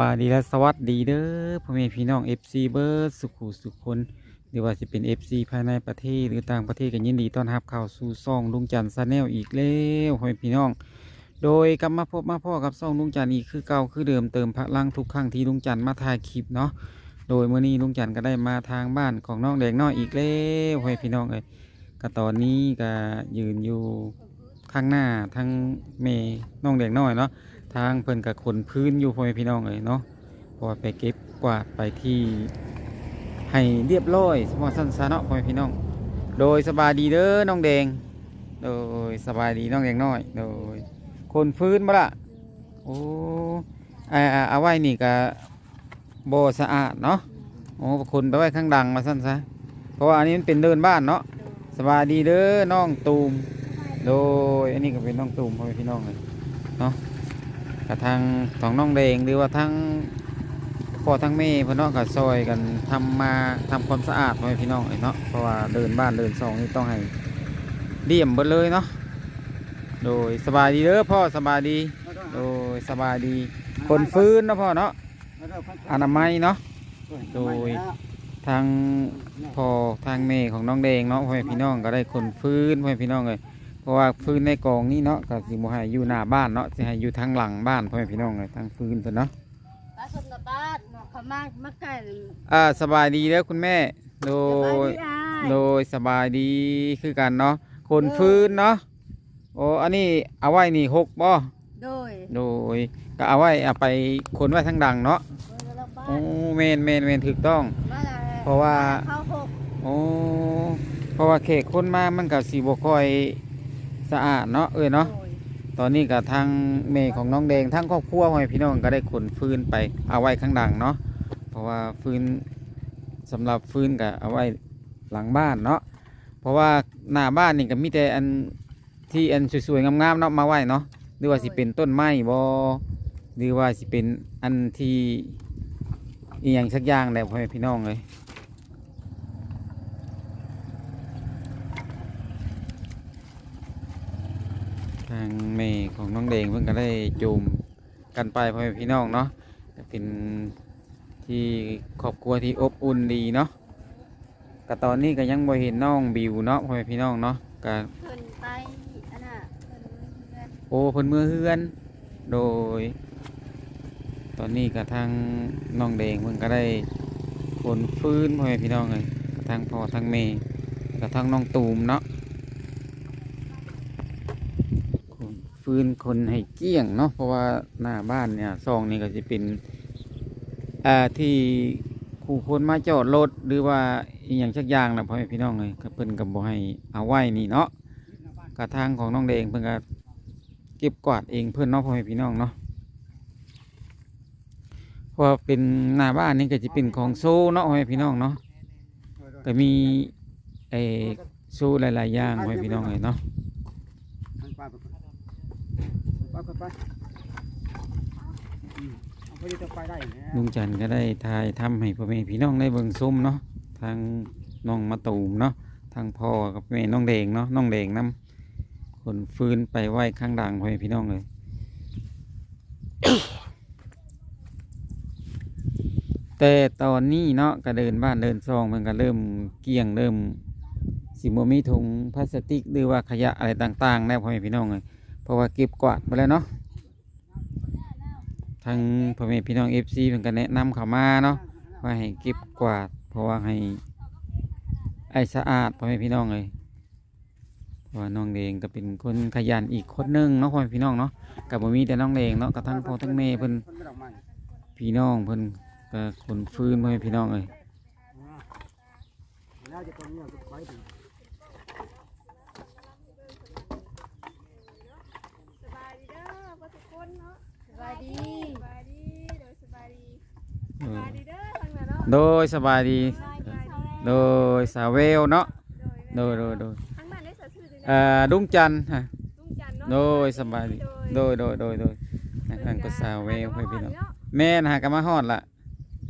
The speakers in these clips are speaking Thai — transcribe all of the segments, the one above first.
บายดีและสวัสดีเด้อพ่อแม่พี่น้อง FC เบิร์ดสุขุสุขคนหรือว่าจะเป็น FC ภายในประเทศหรือต่างประเทศกันยินดีต้อนรับเข้าสู่ซ่องลุงจันทร์ซาแนลอีกแล้วพ่อแม่พี่น้อง โดยกลับมาพบมาพ่อกับซ่องลุงจันทร์อีกคือเก่าคือเดิมเติมพลังทุกครั้งที่ลุงจันทร์มาถ่ายคลิปเนาะโดยเมื่อนี้ลุงจันทร์ก็ได้มาทางบ้านของน้องแดงน้อยอีกแล้วพ่อแม่พี่น้องเอ้ยก็ตอนนี้ก็ยืนอยู่ข้างหน้าทางเมน้องแดงน้อยเนาะ ทางเพิ่นกับขนพื้นอยู่พ่อแม่พี่น้องเลยเนาะเพอไปเก็บกวาดไปที่ให้เรียบร้อยสมอสั้นซะเนาะพ่อแม่พี่น้อง โดยสบายดีเด้อน้องแดง โดยสบายดีน้องแดงน้อย โดยคนพื้นมาละโอ้อ่าอ่าเอาไว้นี่ก็บ่สะอาดเนาะโอ้คนไปไว้ข้างดังมาสั้นซะเพราะว่าอันนี้มันเป็นเดินบ้านเนาะสบายดีเด้อน้องตูมโดยอันนี้ก็เป็นน้องตูมพ่อแม่พี่น้องเลยเนาะ กระทางของน้องแดงหรือว่าทั้งพ่อทั้งแม่พื่น้องกับซอยกันทำมาทำความสะอาดไว้พี่น้องเนาะเพราะว่าเดินบ้านเดินซองนี่ต้องให้เดี่ยมเบิดเลยเนาะโดยสบายดีเด้อพ่อสบายดี โดยสบายดี คนฟื้นนะพ่อเนาะอนามัยเนาะโดยทางพ่อทางแม่ของน้องแดงเนาะพ่อพี่น้องก็ได้คนฟื้นพ่อพี่น้องเลย เพราะว่าฟื้นในกองนี่เนาะก็สิบ่ให้อยู่หน้าบ้านเนาะสิให้อยู่ทางหลังบ้านพ่อแม่พี่น้องเลยทางฟื้นเพิ่นเนาะปลาสมกับปลาเนาะเขามามาไก่อ่าสบายดีเด้อคุณแม่ โดยสบายโดยสบายดีคือกันเนาะคนฟื้นเนาะโอ้อันนี้เอาไว้นี่หกบ่โดย โดยก็เอาไว้เอาไปคนไว้ทางดังเนาะโดยแล้วปลาโอ้เมนเมนเมนถูกต้องมาแล้วเพราะว่าเขาหกโอ้เพราะว่าเขตคนมามันกับสีบค่อย สะอาดเนาะเอ้ยเนาะตอนนี้กับทางเมย์ของน้องแดงทั้งครอบครัวพ่อแม่พี่น้องก็ได้ขนฟืนไปเอาไว้ข้างดังเนาะเพราะว่าฟืนสำหรับฟืนก็เอาไว้หลังบ้านเนาะเพราะว่าหน้าบ้านนี่ก็มีแต่อันที่อันสวยๆงามๆเนาะมาไว้เนาะหรือว่าสิเป็นต้นไม้บ่หรือว่าสิเป็นอันที่อีหยังสักอย่างแหละพ่อแม่พี่น้องเลยางเมย์ของน้องแดงเพิ่งก็ได้จูมกันไปพ่อแม่พี่น้องเนาะก็เป็นที่ครอบครัวที่อบอุ่นดีเนาะก็ตอนนี้ก็ยังบ่เห็นน้องบิวเนาะพ่อแม่พี่น้องเนาะก็เพิ่นไปอันน่ะเพิ่นเงินโอ้เพิ่นมือเฮือน โดย ตอนนี้ก็ทางน้องแดงเพิ่นก็ได้ขนฟื้นพ่อแม่พี่น้องเลยก็ทางพ่อทางเมย์ก็ทางน้องตูมเนาะ คน ฟื้นคนให้เกี้ยงเนาะเพราะว่าหน้าบ้านเนี่ยซองนี่ก็จะเป็นอ่าที่คู่คนมาจอดรถหรือว่าอีหย่างชักอย่างนะพ่อแม่พี่น้องเลยก็เพิ่นกับบ่ให้เอาไว้นี่เนาะกระทางของน้องแดงเพิ่นก็เก็บกวาดเองเพื่อนเนาะพ่อแม่พี่น้องเนาะเพราะเป็นหน้าบ้านนี่ก็จะเป็นของโซ่เนาะพ่อแม่พี่น้องเนาะก็มีไอ้โซ่หลายๆอย่างพ่อแม่พี่น้องเลยเนาะ ไปไปไปเอาไปที่จะไปได้เนี่ยลุงจันทร์ก็ได้ทายทำให้พ่อแม่พี่น้องได้เบิ่งส้มเนาะทางน้องมาตูมเนาะทางพ่อกับแม่น้องแดงเนาะน้องแดงนํคนฟื้นไปไหว้ข้างดังพ่อแม่พี่น้องเลย แต่ตอนนี้เนาะก็เดินบ้านเดินซองมันก็เริ่มเกลี้ยงเริ่มสิบมีถุงพลาสติกหรือว่าขยะอะไรต่างๆแล้วพ่อแม่พี่น้องเลย เพราะว่าเก็บกวาดไปแล้วเนาะทางพ่อแม่พี่น้องเอฟซีเพิ่นก็แนะนำเข้ามาเนาะว่าให้เก็บกวาด เพราะว่าให้ไอสะอาดพ่อแม่พี่น้องเลยเพราะว่าน้องเดงก็เป็นคนขยันอีกคนหนึงเนาะพ่อแม่พี่น้องเนาะกับบ่มีแต่น้องเดงเนาะกับทั้งพ่อทั้งแม่เพิ่นคนพี่น้องเพิ่นก็คนฟื้นพ่อแม่พี่น้องเลย แล้วจะตรงนี้จะไปถึง สบายดีเด้อพ่อทุกคนเนาะ สบายดีสบายดีโดยสบายดีเอสอบายดีเด้อทางนั้นเนาะโดยสบายดีสบายดีโดยสาวเวลเนาะ โดโดยยโดยโดยทางบ้านได้สัตว์ชื่อจังเอ่อดุ้งจันทร์ฮะลุงจันทร์เนาะโดยสบายดี โดยโดยโดยโดยนั่นก็สาวเวลพ่อแม่พี่น้องเนาะแม่นะฮะก็มาฮอดละ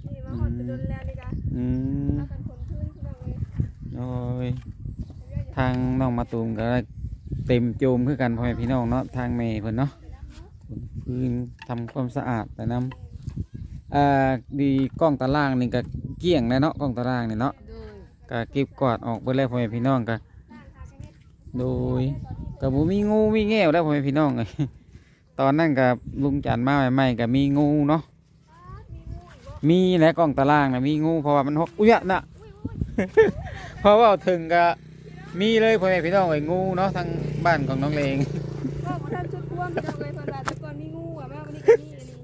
นี่มาหอดจะโดนแล้วนี่จ้ะอืมเอากันคนพื้นพี่น้องเลยโอ้ยทางน้องมาตูมก็เต็มโจมคือกันพ่อแม่พี่น้องเนาะทางเมย์เพิ่นเนาะขน พื้นทำความสะอาดแต่น้อ่าดีกล้องตารางนี่ก็เกลี้ยงแล้วเนาะกล้องตารางนี่เนาะโดยก็เก็บกวาดออกเบิดแล้วพ่อแม่พี่น้องก็โดยก็บ่มีงูมีแง่วแล้วพ่อแม่พี่น้องเอ้ยตอนนั้นกับลุงจันทร์มาใหม่ๆก็มีงูเนาะมีแหละกล้องตารางน่ะมีงูเพราะว่ามันหกอุ้ยอะน่ะเพราะว่าถึงก็มีเลยพ่อแม่พี่น้องเอ้ยงูเนาะทางบ้านของน้องเลงก็บ่ ทันชุดพ่วงพี่น้องเลยเพิ่นว่าแต่ก่อนมีงูอะมาวันนี้ก็มีอันนี้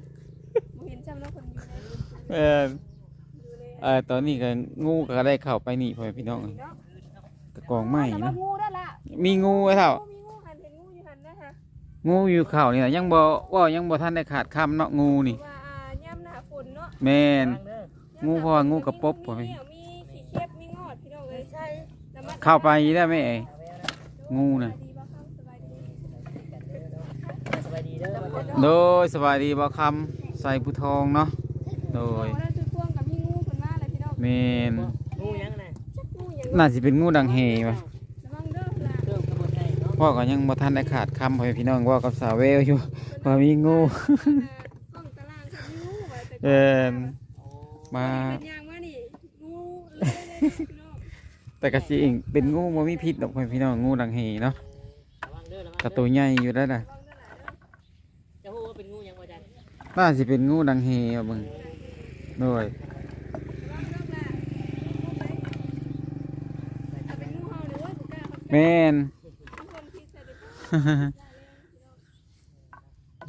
บ่เห็นจำเนาะคนอยู่ในเอออยู่ในเออตอนนี้ก็งูก็ได้เข้าไปนี่พ่อแม่พี่น้องเอ้ยเนาะกระกองไม้แต่ว่าเนาะงูได้ละมีงูไว้เท่า มีงูหันเห็นงูอยู่หันนะคะงูอยู่เข่านี่นะยังบ่ว่ายังบ่ทันได้ขาดคำเนาะงูนี่ว่าอ่าย่ำหน้าฝนเนาะแม่น งูเพราะว่างูกระปบมีพ่อแม่มีขี้เข็บมีงอดพี่น้องเลยใช่เข้าไปได้ไหมเอ้ยงูน่ะส บายดีบ่ครับสบายดีสบายดีเด้อโดยสวัสดีบ่คำใส่ผู้ทองเนาะโดยโอ้นั่นคือพ่วงกับพี่งูคนมาเลยพี่น้องแม่นงูยังไงจักงูอย่างน่าสิเป็นงูดังเฮว่ะระวังเด้อล่ะเริ่มกระบวนการเนาะพ่อก็ยังบ่ทันได้ขาดคำพ่อแม่พี่น้องว่ากับสาวเวลอยู่ว่ามีงูกล้องตารางคือมีงูไว้แต่เอ่อโอ้มาเป็นยางมานี่งูเลยเลยพี่น้องแต่ก็สิเองเป็นงูบ่มีพิษดอกพ่อแม่พี่น้องงูดังเฮเนาะระวังเด้อระวังกระตัวใหญ่อยู่แล้วน่ะจะพูดว่าเป็นงูยังบ่จั น่าสิเป็นงูดังเฮอะเบิ่งโดยเป็นงูเห่าหรือว่าสุก้าครับแมน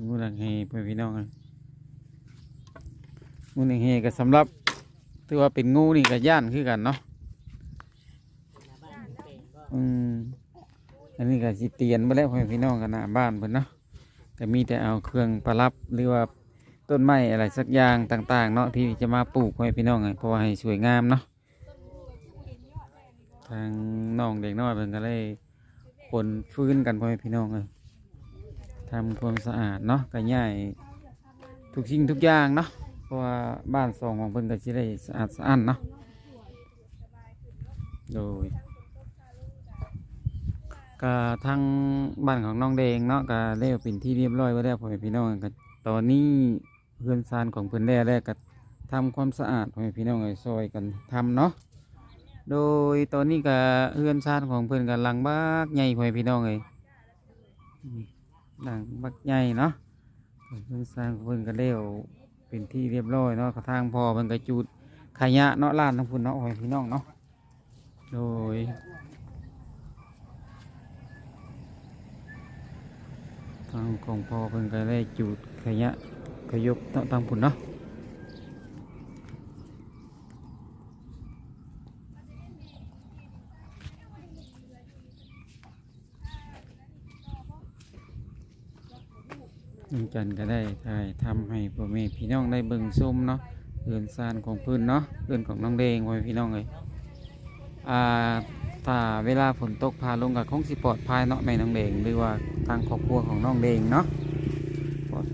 งูดังเฮพ่อพี่น้องเอ้ยงูดังเฮก็สำหรับถือว่าเป็นงูนี่ก็ย่านคือกันเนาะอืมอันนี้ก็สิเตียนมาแล้วพ่อแม่พี่น้องกันหน้าบ้านเพิ่อนเนาะก็มีแต่เอาเครื่องประดับหรือว่า ต้นไม้อะไรสักอย่างต่าง ๆ เนาะที่จะมาปลูกพ่อพี่น้องไงเพราะว่าให้สวยงามเนาะทางน้องเด็กน้อยเพิ่นก็เลยขนฟื้นกันพ่อแม่พี่น้องเลยทำความสะอาดเนาะก็ย่ายทุกสิ่งทุกอย่างเนาะเพราะว่าบ้านสองของเพิ่นก็สิได้สะอาดสะอ้านเนาะโดยก็ทางบ้านของน้องแดงเนาะก็เรียกเป็นที่เรียบร้อยไว้แล้วพ่อแม่พี่น้องก็ตอนนี้ เพื่อนซานของเพื่อนแล้วแล้วก็ทำความสะอาดพ่อแม่พี่น้องไอ้ซอยกันทำเนาะโดยตอนนี้ก็เพื่อนซานของเพื่อนกันลังบักใหญ่พ่อแม่พี่น้องเลยลังบักใหญ่เนาะเพื่อนซานของเพื่อนก็เลี้ยวเป็นที่เรียบร้อยเนาะกระทางพอเพื่อนก็จูดขยะเนาะลานทั้งพุ่นเนาะพ่อแม่พี่น้องเนาะโดยทางของพอเพิ่นก็ได้จูดขยะ ขยบเนางผุนเนาะลุงจันก็ได้ถ่ายทำให้พ่อแม่พี่น้องได้เบิ่งชมเนาะเรือนซานของพื้นเนาะเรือนของน้องเดงพ่อแม่พี่น้องเลยอ่าถ้าเวลาฝนตกพาลงกับคงสิปลอดภัยเนาะแม่น้องเดงหรือว่าทางครอบครัวของน้องเดงเนาะ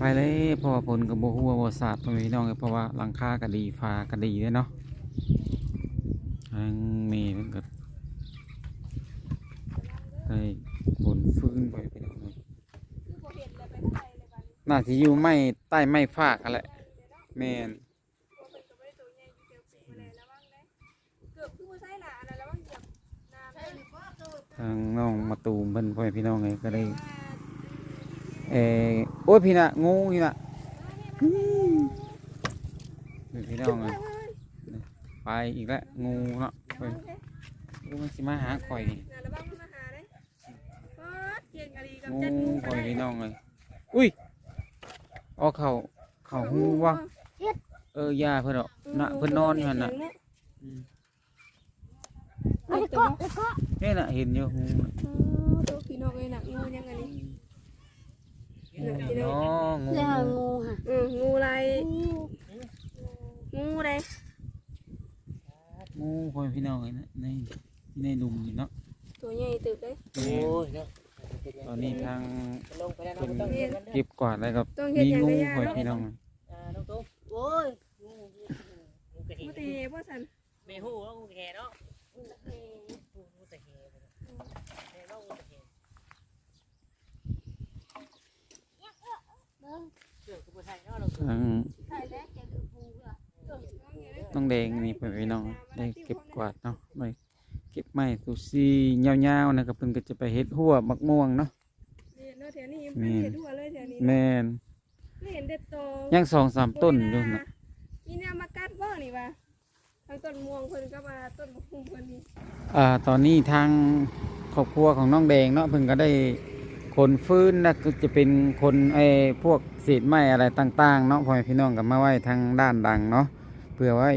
ปลอดภัยเลยเพราะว่าฝนกับโบหัวโบสาดพ่อแม่พี่น้องเลยเพราะว่าหลังคาก็ดีฟ้าก็ดีด้วยเนาะทางเมย์มันก็ได้ฝนฟื้นไปพี่น้องเลยคือบ่เห็นเลยไปข้างในเลยบัดนี้น่าจะอยู่ไม่ใต้ไม่ฟากอะไรแม่นบ่เป็นก็บ่ได้ตัวใหญ่อยู่เดียวปีมาเลยระวังเด้เกือบคือบ่ใช่หนาอันนั้นระวังเหยียบน้ำเด้อทางน้องมาตูมเพิ่นพ่อแม่พี่น้องเลยก็ได้ เออโอ้ยพี่น่ะงูพี่น่ะอืมพี่น้องเลยไปอีกแล้วงูเนาะไปงูมันสิมาหาข่อยนี่น่ะระวังมันมาหาเด้ฟาดเก่งอะลีกับงูจัดงูข่อยพี่น้องเลยอุ้ยเอาเข่าเข่าหูวะเออยาเพิ่นเอาน่ะเพิ่นนอนอยู่หั่นน่ะอืมเอาไปตัวนี่น่ะเห็นอยู่หูน่ะตัวพี่น้องเอ้ยน่ะงูยังไงนี่ น่ะพี่น้อ๋อองงูเรื่องงูค่ะเอองูอะไรงูอะไรงูข่อยพี่น้องเลยนะในในหลุมนี่เนาะตัวใหญ่ตึกเลยโอ้ยเนาะตอนนี้ทางลงไปแล้วเนาะบ่ต้องเห็นมันนะเก็บกวาดแล้วก็ต้องเฮ็ดมีหยังงูก็ยาข่อยเนาะพี่น้องอ่าน้องตุ๊กโอ้ยงูงูกระบ่เทตีบ่สั่นไม่ฮู้ว่างูกระเทเนาะงูกระเทงูกระเทแม่น้องงูกระเทเชื่อกระบว นการเนาะน้องตุ๊กทางใช่แล้วจะคือปูเน้องแดงนี่พ่อแม่พี่น้องได้เก็บกวาดเนาะไปเก็บไม้ตูซียาวๆนะครับเพิ่นก็จะไปเฮ็ดหัวมักม่วงเนาะเนี่ยเนาะแถวนี้แม่เห็นทั่วเลยแถวนี้แม่นไม่เห็นเด็ดโตยังสองสามต้นอยู่นะนี่เนี่ยมากัดบ่นี่วะทางต้นม่วงเพิ่นก็มาต้นมะม่วงเพิ่นนี่อ่าตอนนี้ทางครอบครัวของน้องแดงเนาะเพิ่นก็ได้ คนฟื้นนะก็จะเป็นคนไอ้พวกเศษไม้อะไรต่างๆเนาะพ่อแม่พี่น้องก็มาไว้ทางด้านดังเนาะเพื่อไว้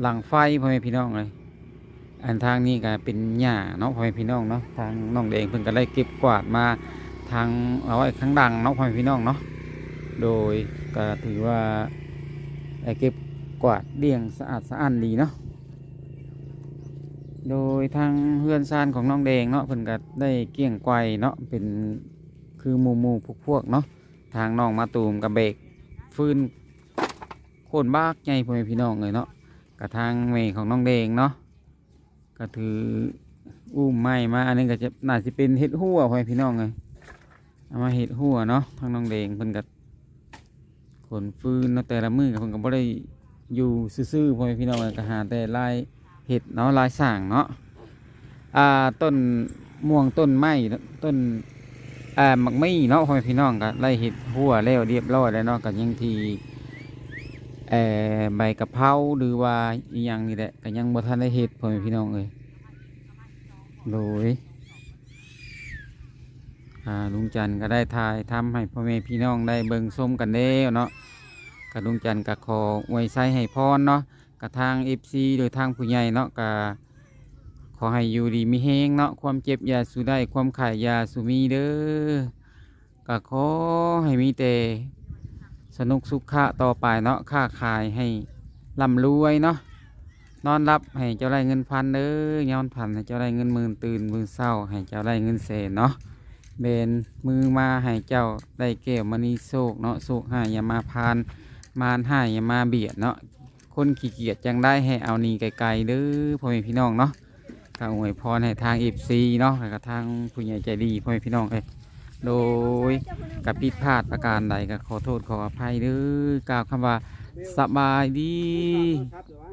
หลังไฟพ่อแม่พี่น้องเลยอันทางนี้ก็เป็นหญ้าเนาะพ่อแม่พี่น้องเนาะทางน้องแดงเพิ่นก็ได้เก็บกวาดมาทางเอาไว้ข้างดังเนาะพ่อแม่พี่น้องเนาะโดยก็ถือว่าได้เก็บกวาดเรียงสะอาดสะอ้านดีเนาะโดยทางเพื่อนซานของน้องแดงเนาะเพิ่นก็ได้เกี่ยงไกวเนาะเป็น คือหมู่หมู่พวกพวกเนาะทางน้องมาตูมกับเบกฟืนโคนบากใหญ่พ่อแม่พี่น้องเลยเนาะกับทางเมย์ของน้องแดงเนาะก็ถืออุ้มไม้มาอันนี้ก็จะน่าจะเป็นเห็ดหัวพ่อแม่พี่น้องเลยเอามาเห็ดหัวเนาะทางน้องแดงเพิ่นก็ขนฟืนเนาะแต่ละมือก็เพิ่นก็บ่ได้อยู่ซื่อๆพ่อแม่พี่น้องเลยก็หาแต่ลายเห็ดเนาะลายสั่งเนาะอ่าต้นม่วงต้นไม้ต้น อ่ามักไม่เนาะพ่อแม่พี่น้องก็ไล่เห็ดหัวแล้วเรียบร้อยแล้วเนาะก็ยังทีเอ่อใบกะเพราหรือว่าอีหยังนี่แหละก็ยังบ่ทันได้เห็ดพ่อแม่พี่น้องเอ้ยโดยอ่าลุงจันก็ได้ถ่ายทำให้พ่อแม่พี่น้องได้เบิ่งชมกันแล้วเนาะก็ลุงจันก็ขออวยไส้ให้พรเนาะกับทางเอฟซีโดยทางผู้ใหญ่เนาะก็ ขอให้อยู่ดีมีแฮงเนาะความเจ็บยาสูได้ความขายยาสูมีเด้อก็ขอให้มีแต่สนุกสุขะต่อไปเนาะค้าขายให้ร่ำรวยเนาะนอนรับให้เจ้าได้เงินพันเด้อยอนพันให้เจ้าได้เงินหมื่นตื่นมือเศร้าให้เจ้าได้เงินแสนเนาะเบนมือมาให้เจ้าได้แก้วมณีโศกเนาะโศกหายอย่ามาพานมารหายอย่ามาเบียดเนาะคนขี้เกียจจังได้ให้เอานีไกลๆเด้อพ่อแม่พี่น้องเนาะ ก็อวยพรให้ทางเอฟซีเนาะแล้วก็ทางผู้ใหญ่ใจดีพ่อแม่พี่น้องเอ้ยโดยกับผิดพลาดประการใดก็ขอโทษขออภัยเด้อกล่าวคำว่าสบายดี ครับเดี๋ยววะ